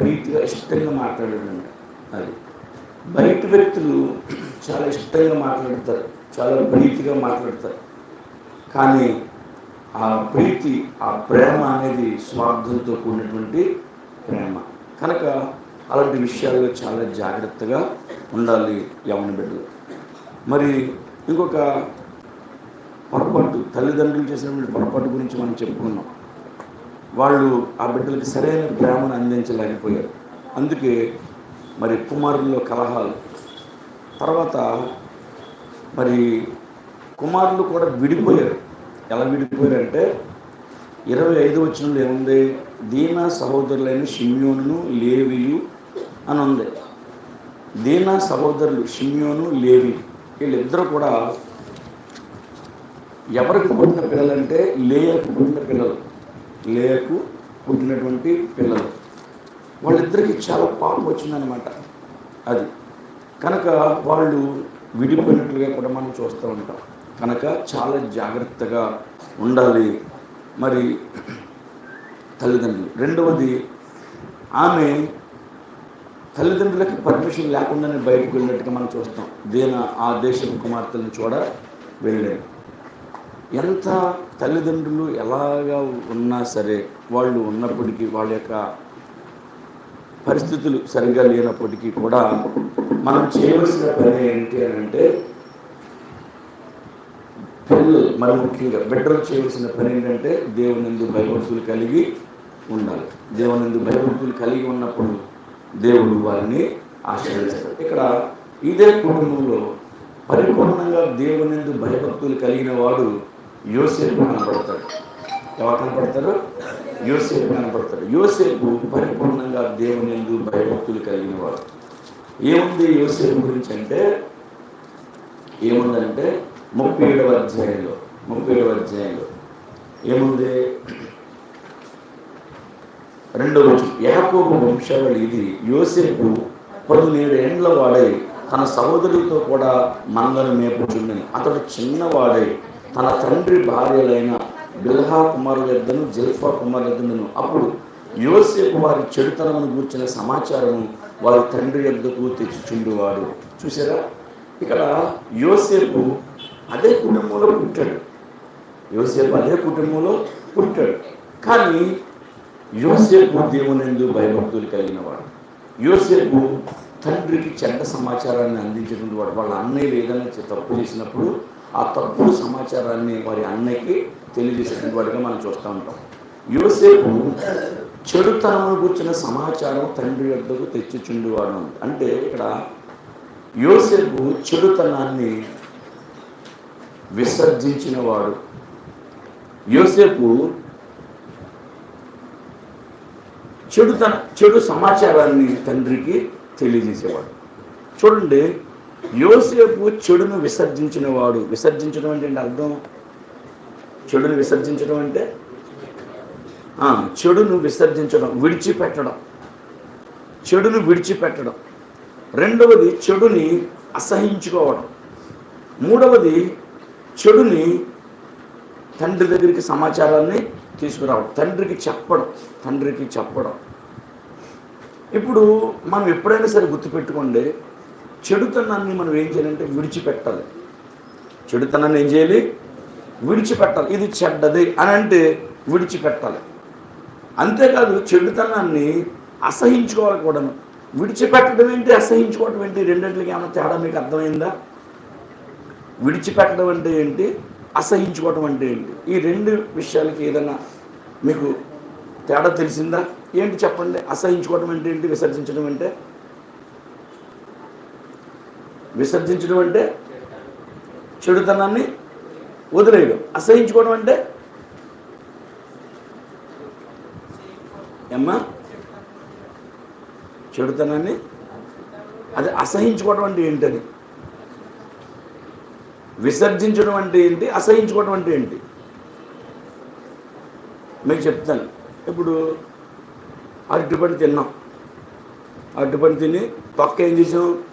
ప్రీతిగా ఇష్టంగా మాట్లాడాడంట అది. బయట వ్యక్తులు చాలా ఇష్టంగా మాట్లాడతారు. చాలా ప్రీతిగా మాట్లాడతారు. కానీ ఆ ప్రీతి ఆ ప్రేమ అనేది స్వార్థంతో కూడినటువంటి ప్రేమ. కనుక అలాంటి విషయాల్లో చాలా జాగ్రత్తగా ఉండాలి యవన బిడ్డలు. మరి ఇంకొక పొరపాటు తల్లిదండ్రులు చేసినటువంటి పొరపాటు గురించి మనం చెప్పుకున్నాం. వాళ్ళు ఆ బిడ్డలకి సరైన ప్రేమను అందించలేకపోయారు. అందుకే మరి కుమారుల్లో కలహాలు. తర్వాత మరి కుమారులు కూడా విడిపోయారు. ఎలా విడిపోయారంటే ఇరవై ఐదు వచ్చినప్పుడు ఏముంది? దీనా సహోదరులైన షిమ్యోను లేవియు అని ఉంది. దీనా సహోదరులు షిమ్యోను లేవి వీళ్ళిద్దరూ కూడా ఎవరికి పుట్టిన పిల్లలంటే లేయకు పుట్టిన పిల్లలు. లేయకు పుట్టినటువంటి పిల్లలు. వాళ్ళిద్దరికి చాలా పాపం వచ్చిందనమాట అది. కనుక వాళ్ళు విడిపోయినట్లుగా కూడా మనం చూస్తూ ఉంటాం. కనుక చాలా జాగ్రత్తగా ఉండాలి. మరి తల్లిదండ్రులు. రెండవది ఆమె తల్లిదండ్రులకి పర్మిషన్ లేకుండానే బయటకు వెళ్ళినట్టుగా మనం చూస్తాం. దీని ఆ దేశం కుమార్తెలను చూడ వెళ్ళాడు ఎంత తల్లిదండ్రులు ఎలాగా ఉన్నా సరే వాళ్ళు ఉన్నప్పటికీ వాళ్ళ యొక్క పరిస్థితులు సరిగ్గా లేనప్పటికీ కూడా మనం చేయవలసిన పని ఏంటి అని అంటే పిల్లలు మరి ముఖ్యంగా బిడ్డలు చేయవలసిన పని ఏంటంటే దేవునిందు భయభక్తులు కలిగి ఉండాలి. దేవునిందు భయభక్తులు కలిగి ఉన్నప్పుడు దేవుడు వారిని ఆశీర్వదిస్తాడు ఇక్కడ ఇదే కుటుంబంలో పరిపూర్ణంగా దేవునిందు భయభక్తులు కలిగిన వాడు యోసేపు కనపడతాడు. ఎవరు కనపడతారు? యోసేపు కనపడతాడు. యోసేపు పరిపూర్ణంగా దేవుని ఎందు భయభక్తులు కలిగిన వాడు. ఏముంది యోసేపు గురించి అంటే? ఏముందంటే ముప్పై ఏడవ అధ్యాయంలో ముప్పై ఏడవ అధ్యాయంలో ఏముంది? రెండవ యాకోబు వంశావళి ఇది. యోసేపు పదిహేడు ఏండ్ల వాడై తన సహోదరులతో కూడా మందను మేపుచుండని. అతడు చిన్నవాడై తన తండ్రి భార్యలైన బిల్హా కుమారులెద్దను జిల్ఫా కుమారులెద్దను. అప్పుడు యోసేపు వారి చెడుతనమును గూర్చిన సమాచారము వారి తండ్రి ఎద్దకు తెచ్చుచుండేవాడు. చూసారా ఇక్కడ యోసేపు అదే కుటుంబంలో పుట్టాడు. యోసేపు అదే కుటుంబంలో పుట్టాడు. కానీ యోసేపు దేవునందు భయభక్తులు కలిగిన వాడు యోసేపు తండ్రికి చెడ్డ సమాచారాన్ని అందించినటువంటి వాడు. వాళ్ళ అన్నయ్యలు ఏదైనా తప్పు చేసినప్పుడు ఆ తప్పుడు సమాచారాన్ని వారి అన్నయ్యకి తెలియజేసినటువంటి వాడిగా మనం చూస్తూ ఉంటాం. యువసేపు చెడుతనమును కూర్చున్న సమాచారం తండ్రి వద్దకు తెచ్చిచుండేవాడు. అంటే ఇక్కడ యోసేపు చెడుతనాన్ని విసర్జించిన వాడు యోసేపు చెడుతన చెడు సమాచారాన్ని తండ్రికి తెలియజేసేవాడు. చూడండి యోసేపు చెడును విసర్జించిన వాడు విసర్జించడం అంటే అర్థం? చెడును విసర్జించడం అంటే? ఆ, చెడును విసర్జించడం విడిచిపెట్టడం. చెడును విడిచిపెట్టడం. రెండవది చెడుని అసహించుకోవడం. మూడవది చెడుని తండ్రి దగ్గరికి సమాచారాన్ని తీసుకురావడం. తండ్రికి చెప్పడం తండ్రికి చెప్పడం. ఇప్పుడు మనం ఎప్పుడైనా సరే గుర్తుపెట్టుకోండి చెడుతనాన్ని మనం ఏం చేయాలంటే విడిచిపెట్టాలి. చెడుతనాన్ని ఏం చేయాలి? విడిచిపెట్టాలి. ఇది చెడ్డది అని అంటే విడిచిపెట్టాలి. అంతేకాదు చెడుతనాన్ని అసహించుకోవాలి కూడా విడిచిపెట్టడం ఏంటి? అసహించుకోవడం ఏంటి? రెండింటికి ఏమైనా తేడా మీకు అర్థమైందా? విడిచిపెట్టడం అంటే ఏంటి? అసహించుకోవటం అంటే ఏంటి? ఈ రెండు విషయాలకి ఏదైనా మీకు తేడా తెలిసిందా? ఏంటి చెప్పండి? అసహించుకోవడం అంటే ఏంటి? విసర్జించడం అంటే? విసర్జించడం అంటే చెడుతనాన్ని వదిలేయడం అసహించుకోవడం అంటే? ఏమ్మా? చెడుతనాన్ని అది అసహించుకోవడం అంటే ఏంటది? విసర్జించడం అంటే ఏంటి? అసహించుకోవడం అంటే ఏంటి? మీకు చెప్తాను. ఇప్పుడు అరటిపండు తిన్నాం. అరటిపండు తిని తొక్క ఏం చేసాం?